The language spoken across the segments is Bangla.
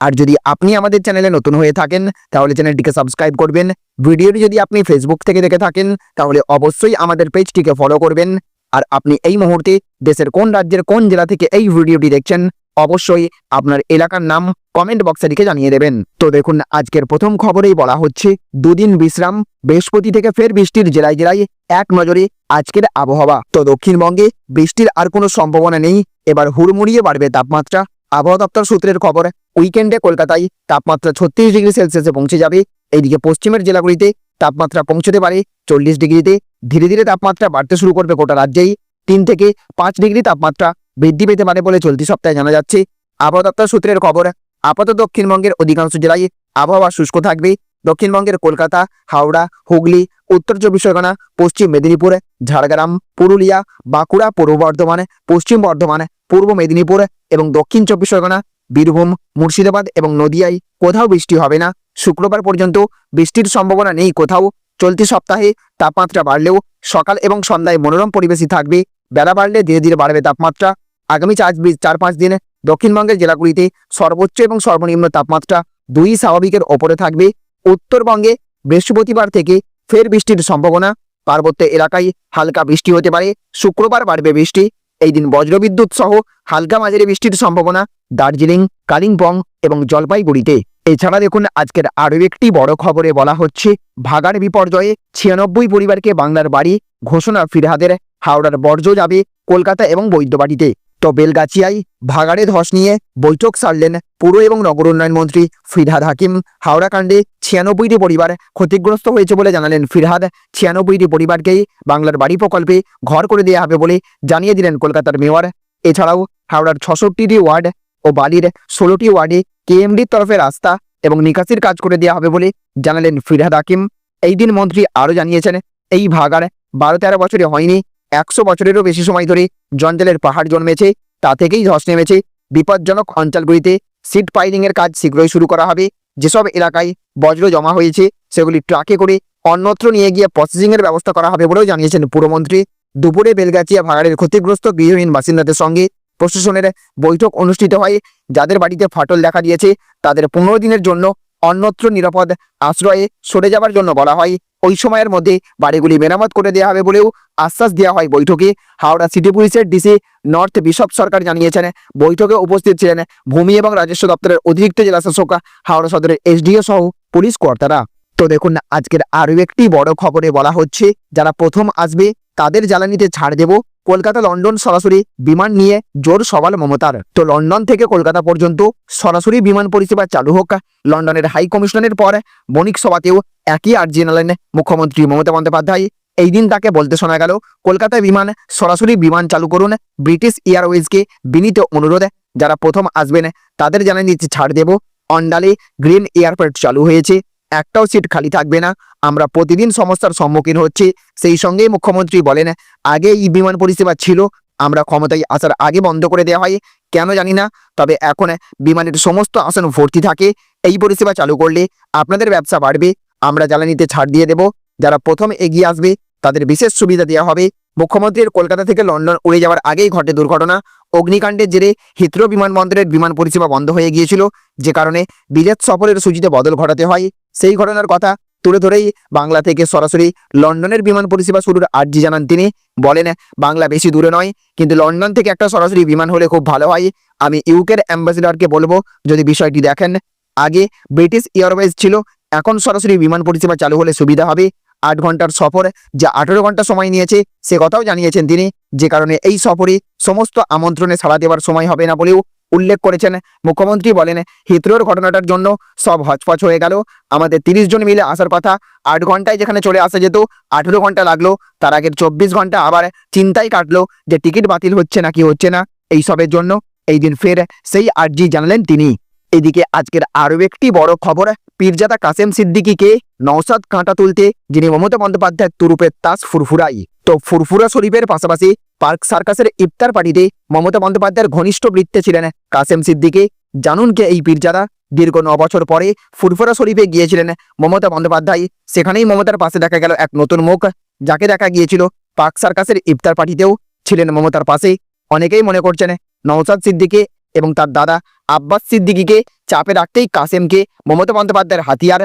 আর যদি আপনি আমাদের চ্যানেলে নতুন হয়ে থাকেন, তাহলে চ্যানেলটিকে সাবস্ক্রাইব করবেন। ভিডিওটি যদি আপনি ফেসবুক থেকে দেখে থাকেন, তাহলে অবশ্যই আমাদের পেজটিকে ফলো করবেন। আর আপনি এই মুহূর্তে দেশের কোন রাজ্যের কোন জেলা থেকে এই ভিডিওটি দেখছেন, অবশ্যই আপনার এলাকার নাম কমেন্ট বক্সে লিখে জানিয়ে দেবেন। তো দেখুন, আজকের প্রথম খবরেই বলা হচ্ছে, দুদিন বিশ্রাম, বৃহস্পতি থেকে ফের বৃষ্টির জেলায় জেলায় এক নজরে আজকের আবহাওয়া। তো দক্ষিণবঙ্গে বৃষ্টির আর কোনো সম্ভাবনা নেই, এবার হুড়মুড়িয়ে বাড়বে তাপমাত্রা। আবহাওয়া দপ্তর সূত্রের খবর উইকেন্ডে কলকাতায় তাপমাত্রা ছত্রিশ ডিগ্রি সেলসিয়াসে পৌঁছে যাবে। এইদিকে পশ্চিমের জেলাগুলিতে তাপমাত্রা পৌঁছতে পারে চল্লিশ ডিগ্রিতে। ধীরে ধীরে তাপমাত্রা বাড়তে শুরু করবে গোটা রাজ্যেই। তিন থেকে পাঁচ ডিগ্রি তাপমাত্রা বৃদ্ধি পেতে পারে বলে চলতি সপ্তাহে জানা যাচ্ছে। আবহাওয়া দপ্তর সূত্রের খবর আপাতত দক্ষিণবঙ্গের অধিকাংশ জেলায় আবহাওয়া শুষ্ক থাকবে। দক্ষিণবঙ্গের কলকাতা, হাওড়া, হুগলি, উত্তর চব্বিশ পরগনা, পশ্চিম মেদিনীপুর, ঝাড়গ্রাম, পুরুলিয়া, বাঁকুড়া পূর্ব বর্ধমানে, পশ্চিম বর্ধমানে, পূর্ব মেদিনীপুর এবং দক্ষিণ চব্বিশ পরগনা, বীরভূম, মুর্শিদাবাদ এবং নদিয়ায় কোথাও বৃষ্টি হবে না। শুক্রবার পর্যন্ত বৃষ্টির সম্ভাবনা নেই কোথাও। চলতি সপ্তাহে তাপমাত্রা বাড়লেও সকাল এবং সন্ধ্যায় মনোরম পরিবেশই থাকবে। বেলা বাড়লে ধীরে ধীরে বাড়বে তাপমাত্রা। আগামী চার চার পাঁচ দিনে দক্ষিণবঙ্গের জেলাগুলিতে সর্বোচ্চ এবং সর্বনিম্ন তাপমাত্রা দুই স্বাভাবিকের ওপরে থাকবে। উত্তরবঙ্গে বৃহস্পতিবার থেকে ফের বৃষ্টির সম্ভাবনা। পার্বত্য এলাকায় হালকা বৃষ্টি হতে পারে। শুক্রবার বাড়বে বৃষ্টি। এই দিন বজ্রবিদ্যুৎ সহ হালকা মাঝারি বৃষ্টির সম্ভাবনা। দার্জিলিং, কালিম্পং এবং জলপাইগুড়িতে। এছাড়া দেখুন, আজকের আরও একটি বড় খবরে বলা হচ্ছে ভাগার বিপর্যয়ে ছিয়ানব্বই পরিবারকে বাংলার বাড়ি ঘোষণা ফিরহাদের হাওড়ার বর্জ্য যাবে কলকাতা এবং বৈদ্যবাড়িতে। তো বেলগাছিয়ায় ভাগাড়ে ধস নিয়ে বৈঠক সারলেন পুর এবং নগর উন্নয়ন মন্ত্রী ফিরহাদ হাকিম। হাওড়া কাণ্ডে ছিয়ানব্বইটি পরিবার ক্ষতিগ্রস্ত হয়েছে বলে জানালেন ফিরহাদ। ছিয়ানব্বইটি পরিবারকেই বাংলার বাড়ি প্রকল্পে ঘর করে দেওয়া হবে বলে জানিয়ে দিলেন কলকাতার মেয়র। এছাড়াও হাওড়ার ছষট্টিটি ওয়ার্ড ও বালির ষোলোটি ওয়ার্ডে কেএমডির তরফে রাস্তা এবং নিকাশির কাজ করে দেওয়া হবে বলে জানালেন ফিরহাদ হাকিম। এই দিন মন্ত্রী আরও জানিয়েছেন, এই ভাগাড় বারো তেরো বছরে হয়নি একশো বছরেরও বেশি সময় ধরে জঞ্জালের পাহাড় জন্মেছে, তা থেকেই ধস নেমেছে। বিপজ্জনক অঞ্চলগুলিতে সিট পাইলিংয়ের কাজ শীঘ্রই শুরু করা হবে। যেসব এলাকায় বজ্র জমা হয়েছে, সেগুলি ট্রাকে করে অন্যত্র নিয়ে গিয়ে প্রসেসিংয়ের ব্যবস্থা করা হবে বলেও জানিয়েছেন পুরমন্ত্রী। দুপুরে বেলগাছিয়া ভাগাড়ের ক্ষতিগ্রস্ত গৃহহীন বাসিন্দাদের সঙ্গে প্রশাসনের বৈঠক অনুষ্ঠিত হয়। যাদের বাড়িতে ফাটল দেখা দিয়েছে, তাদের পনেরো দিনের জন্য অন্যত্র নিরাপদ আশ্রয়ে সরে যাবার জন্য বলা হয়। ওই সময়ের মধ্যে বাড়িগুলি মেরামত করে দেওয়া হবে বলেও আশ্বাস দেওয়া হয় বৈঠকে। হাওড়া সিটি পুলিশের ডিসি নর্থ বিশপ সরকার জানিয়েছেন, বৈঠকে উপস্থিত ছিলেন ভূমি এবং রাজস্ব দপ্তরের অতিরিক্ত জেলাশাসক হাওড়া সদরের এসডিও সহ পুলিশ কর্তারা। তো দেখুন, আজকের আরও একটি বড় খবরে বলা হচ্ছে, যারা প্রথম আসবে তাদের জ্বালানিতে ছাড় দেব কলকাতা, লন্ডন সরাসরি বিমান নিয়ে জোর সওয়াল মমতার। তো লন্ডন থেকে কলকাতা পর্যন্ত সরাসরি বিমান পরিষেবা চালু হোক। লন্ডনের হাই কমিশনের পর বণিক সভাতেও একই আর্জি জানালেন মুখ্যমন্ত্রী মমতা বন্দ্যোপাধ্যায়। এই দিন তাকে বলতে শোনা গেল কলকাতা বিমান সরাসরি বিমান চালু করুন, ব্রিটিশ এয়ারওয়েজকে বিনীত অনুরোধ। যারা প্রথম আসবেন, তাদের জানানিতে ছাড় দেব। অন্ডালে গ্রিন এয়ারপোর্ট চালু হয়েছে। একটাও সিট খালি থাকবে না। আমরা প্রতিদিন সমস্যার সম্মুখীন হচ্ছি। সেই সঙ্গেই মুখ্যমন্ত্রী বলেন, আগে এই বিমান পরিষেবা ছিল, আমরা ক্ষমতায় আসার আগে বন্ধ করে দেওয়া হয়। কেন জানি না, তবে এখন বিমানের সমস্ত আসন ভর্তি থাকে। এই পরিষেবা চালু করলে আপনাদের ব্যবসা বাড়বে। আমরা জ্বালানিতে ছাড় দিয়ে দেব। যারা প্রথম এগিয়ে আসবে, তাদের বিশেষ সুবিধা দেওয়া হবে। মুখ্যমন্ত্রীর কলকাতা থেকে লন্ডন উড়ে যাওয়ার আগেই ঘটে দুর্ঘটনা। অগ্নিকাণ্ডের জেরে হিথ্রো বিমানবন্দরের বিমান পরিষেবা বন্ধ হয়ে গিয়েছিল। যে কারণে বিলেত সফরের সূচিতে বদল ঘটাতে হয়। সেই ঘটনার কথা তুলে ধরেই বাংলা থেকে সরাসরি লন্ডনের বিমান পরিষেবা শুরুর আর্জি জানান তিনি। বলেন, বাংলা বেশি দূরে নয়, কিন্তু লন্ডন থেকে একটা সরাসরি বিমান হলে খুব ভালো হয়। আমি ইউকের অ্যাম্বাসিডরকে বলব, যদি বিষয়টি দেখেন, আগে ব্রিটিশ এয়ারওয়েজ ছিল, এখন সরাসরি বিমান পরিষেবা চালু হলে সুবিধা হবে। আট ঘণ্টার সফর যা আঠেরো ঘণ্টা সময় নিয়েছে, সে কথাও জানিয়েছেন তিনি। যে কারণে এই সফরে সমস্ত আমন্ত্রণে সাড়া দেওয়ার সময় হবে না বলেও উল্লেখ করেছেন। মুখ্যমন্ত্রী বলেন হিথ্রোর ঘটনাটার জন্য সব হচপচ হয়ে গেল। আমাদের তিরিশ জন মিলে আসার কথা, আট ঘন্টায় যেখানে চলে আসা যেত, আঠেরো ঘণ্টা লাগল। তার আগের চব্বিশ ঘণ্টা আবার চিন্তাই কাটলো যে টিকিট বাতিল হচ্ছে না কি হচ্ছে না। এই সবের জন্য এই দিন ফের সেই আর্জি জানালেন তিনি। এদিকে আজকের আরও একটি বড় খবর, পীরজাদা কাসেম সিদ্দিকীকে নওসাদ কাঁটা তুলতে, যিনি মমতা বন্দ্যোপাধ্যায়ের তুরুপের তাস ফুরফুরাই। তো ফুরফুরা শরীফের পাশাপাশি পার্ক সার্কাসের ইফতার পার্টিতে মমতা বন্দ্যোপাধ্যায়ের ঘনিষ্ঠ বৃত্তে ছিলেন কাসেম সিদ্দিকী। জানুন কে এই পীরজাদা দীর্ঘ ন বছর পরে ফুরফুরা শরীফে গিয়েছিলেন মমতা বন্দ্যোপাধ্যায়। সেখানেই মমতার পাশে দেখা গেল এক নতুন মুখ, যাকে দেখা গিয়েছিল পার্ক সার্কাসের ইফতার পার্টিতেও ছিলেন মমতার পাশে। অনেকেই মনে করছেন নওসাদ সিদ্দিকী এবং তার দাদা আব্বাস সিদ্দিকিকে চাপে রাখতেই কাসেমকে মমতা বন্দ্যোপাধ্যায়ের হাতিয়ার।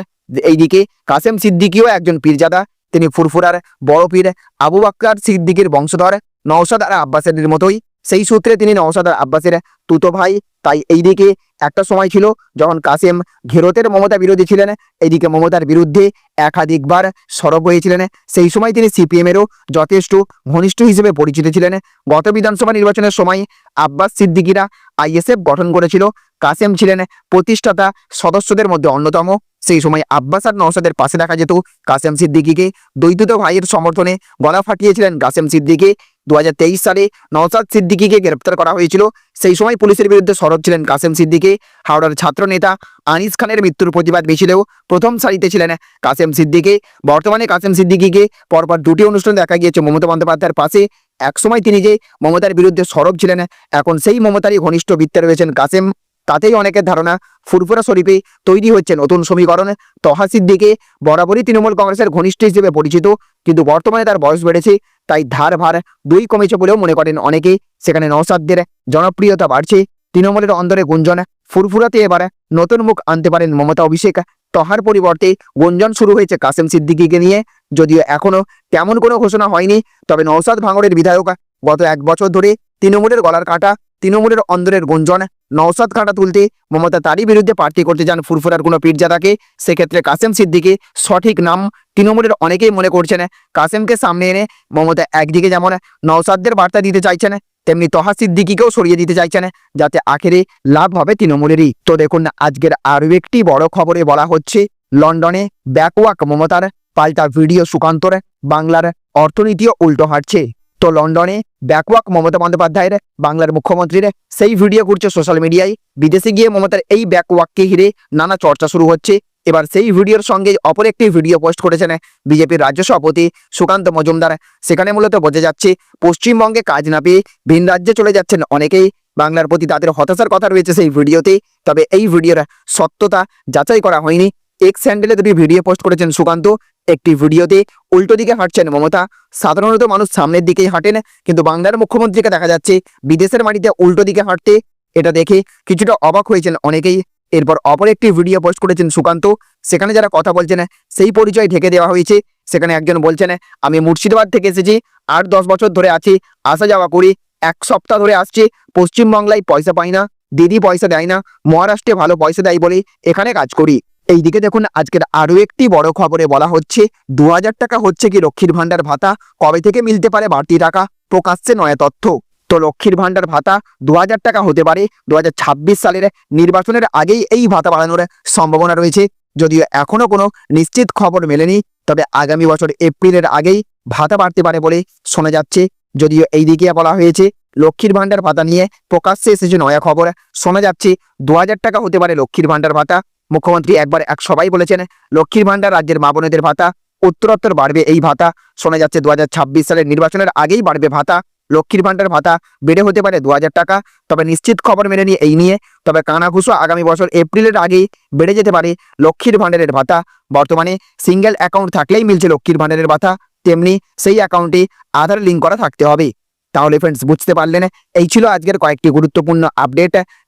এইদিকে কাসেম সিদ্দিকিও একজন পীরজাদা তিনি ফুরফুরার বড় পীর আবু বাক্কার সিদ্দিকীর বংশধর। নওসাদ আর আব্বাসের মতোই। সেই সূত্রে তিনি নওসাদ আর আব্বাসের তুতো ভাই। তাই এইদিকে একটা সময় ছিল যখন কাসেম ঘেরতের মমতা বিরোধী ছিলেন। এইদিকে মমতার বিরুদ্ধে একাধিকবার সরব হয়েছিলেন। সেই সময় তিনি সিপিএমেরও যথেষ্ট ঘনিষ্ঠ হিসেবে পরিচিত ছিলেন। গত বিধানসভা নির্বাচনের সময় আব্বাস সিদ্দিকিরা আইএসএফ গঠন করেছিল। কাসেম ছিলেন প্রতিষ্ঠাতা সদস্যদের মধ্যে অন্যতম। সেই সময় আব্বাস আর নওসাদের পাশে দেখা যেত কাসেম সিদ্দিকিকে। দ্বৈত ভাইয়ের সমর্থনে গলা ফাটিয়েছিলেন কাসেম সিদ্দিকি। দু হাজার তেইশ সালে নওসাদ সিদ্দিকিকে গ্রেপ্তার করা হয়েছিল। সেই সময় পুলিশের বিরুদ্ধে সরব ছিলেন কাসেম সিদ্দিকি। হাওড়ার ছাত্র নেতা আনিস খানের মৃত্যুর প্রতিবাদ মিছিলেও প্রথম সারিতে ছিলেন কাসেম সিদ্দিকি। বর্তমানে কাসেম সিদ্দিকিকে পরপর দুটি অনুষ্ঠান দেখা গিয়েছে মমতা বন্দ্যোপাধ্যায়ের পাশে। একসময় তিনি যে মমতার বিরুদ্ধে সরব ছিলেন, এখন সেই মমতারই ঘনিষ্ঠ বৃত্তে রয়েছেন কাসেম। তাতেই অনেকের ধারণা ফুরফুরা শরীফে তৈরি হচ্ছে নতুন সমীকরণ। তহা সিদ্দিকে বরাবরই তৃণমূল কংগ্রেসের ঘনিষ্ঠ হিসেবে পরিচিত, কিন্তু বর্তমানে তার বয়স বেড়েছে, তাই ধার ভার দুই কমেছে বলেও মনে করেন অনেকে। সেখানে নওসাদদের জনপ্রিয়তা বাড়ছে, তৃণমূলের অন্দরে গুঞ্জন ফুরফুরাতে এবার নতুন মুখ আনতে পারেন মমতা অভিষেক। তহার পরিবর্তে গুঞ্জন শুরু হয়েছে কাসেম সিদ্দিকিকে নিয়ে। যদিও এখনও তেমন কোনো ঘোষণা হয়নি, তবে নওসাদ ভাঙড়ের বিধায়ক গত এক বছর ধরে তৃণমূলের গলার কাটা তৃণমূলের অন্দরের গুঞ্জন নওসাদ কাঁটা তুলতে মমতা তারই বিরুদ্ধে প্রার্থী করতে যান ফুরফুরার কোনো পীরজাদাকে সেক্ষেত্রে কাসেম সিদ্দিকি সঠিক নাম তৃণমূলের অনেকেই মনে করছেন। কাসেমকে সামনে এনে মমতা একদিকে যেমন নওসাদদের বার্তা দিতে চাইছেন, তেমনি তহা সিদ্দিকিকেও সরিয়ে দিতে চাইছেন, যাতে আখেরে লাভ হবে তৃণমূলেরই। তো দেখুন, আজকের আরও একটি বড় খবরে বলা হচ্ছে, লন্ডনে ব্যাকওয়াক মমতার পাল্টা ভিডিও সুকান্তর, বাংলার অর্থনীতিও উল্টো হাঁটছে। তো লন্ডনে ব্যাকওয়াক মমতা বন্দ্যোপাধ্যায়ের, বাংলার মুখ্যমন্ত্রীর সেই ভিডিও ঘুরছে সোশ্যাল মিডিয়ায় বিদেশে গিয়ে মমতার এই ব্যাকওয়াককে ঘিরে নানা চর্চা শুরু হচ্ছে। এবার সেই ভিডিওর সঙ্গে অপর একটি ভিডিও পোস্ট করেছেন বিজেপির রাজ্য সভাপতি সুকান্ত মজুমদার। সেখানে মূলত বোঝা যাচ্ছে, পশ্চিমবঙ্গে কাজ না পেয়ে ভিন রাজ্যে চলে যাচ্ছেন অনেকেই। বাংলার প্রতি তাদের হতাশার কথা রয়েছে সেই ভিডিওতে তবে এই ভিডিওর সত্যতা যাচাই করা হয়নি। এক্স হ্যান্ডেলে দুটি ভিডিও পোস্ট করেছেন সুকান্ত। একটি ভিডিওতে উল্টো দিকে হাঁটছেন মমতা। সাধারণত মানুষ সামনের দিকেই হাঁটেন, কিন্তু বাংলার মুখ্যমন্ত্রীকে দেখা যাচ্ছে বিদেশের মাটিতে উল্টো দিকে হাঁটতে। এটা দেখে কিছুটা অবাক হয়েছেন অনেকেই। এরপর অপর একটি ভিডিও পোস্ট করেছেন সুকান্ত। সেখানে যারা কথা বলছেন, সেই পরিচয় ঢেকে দেওয়া হয়েছে। সেখানে একজন বলছেন, আমি মুর্শিদাবাদ থেকে এসেছি আট দশ বছর ধরে আছি। আসা যাওয়া করি, এক সপ্তাহ ধরে আসছি। পশ্চিমবাংলায় পয়সা পাই না, দিদি পয়সা দেয় না, মহারাষ্ট্রে ভালো পয়সা দেয় বলে এখানে কাজ করি। এইদিকে দেখুন, আজকের আরও একটি বড় খবরে বলা হচ্ছে, দু হাজার টাকা হচ্ছে কি লক্ষ্মীর ভাণ্ডার ভাতা? কবে থেকে মিলতে পারে বাড়তি টাকা? প্রকাশ্যে নয়া তথ্য। তো লক্ষ্মীর ভাণ্ডার ভাতা দু হাজার টাকা হতে পারে। দু হাজার ছাব্বিশ সালের নির্বাচনের আগেই এই ভাতা বাড়ানোর সম্ভাবনা রয়েছে। যদিও এখনও কোনো নিশ্চিত খবর মেলেনি, তবে আগামী বছর এপ্রিলের আগেই ভাতা বাড়তে পারে বলে শোনা যাচ্ছে। যদিও এই দিকে বলা হয়েছে, লক্ষ্মীর ভাণ্ডার ভাতা নিয়ে প্রকাশ্যে এসেছে নয়া খবর। শোনা যাচ্ছে, দু হাজার টাকা হতে পারে লক্ষ্মীর ভাণ্ডার ভাতা। মুখ্যমন্ত্রী একবার এক সবাই বলেছেন, লক্ষ্মীর ভাণ্ডার রাজ্যের মা বোনেদের ভাতা, উত্তরোত্তর বাড়বে এই ভাতা। শোনা যাচ্ছে দু হাজার ছাব্বিশ সালের নির্বাচনের আগেই বাড়বে ভাতা। লক্ষ্মীর ভাণ্ডার ভাতা বেড়ে হতে পারে দু হাজার টাকা। তবে নিশ্চিত খবর মেলেনি এই নিয়ে, তবে কানাঘুষো আগামী বছর এপ্রিলের আগেই বেড়ে যেতে পারে লক্ষ্মীর ভাণ্ডারের ভাতা। বর্তমানে সিঙ্গেল অ্যাকাউন্ট থাকলেই মিলছে লক্ষ্মীর ভাণ্ডারের ভাতা। তেমনি সেই অ্যাকাউন্টে আধার লিঙ্ক করা থাকতে হবে। তাহলে ফ্রেন্ডস বুঝতে পারলেন, এই ছিল আজকের কয়েকটি গুরুত্বপূর্ণ আপডেট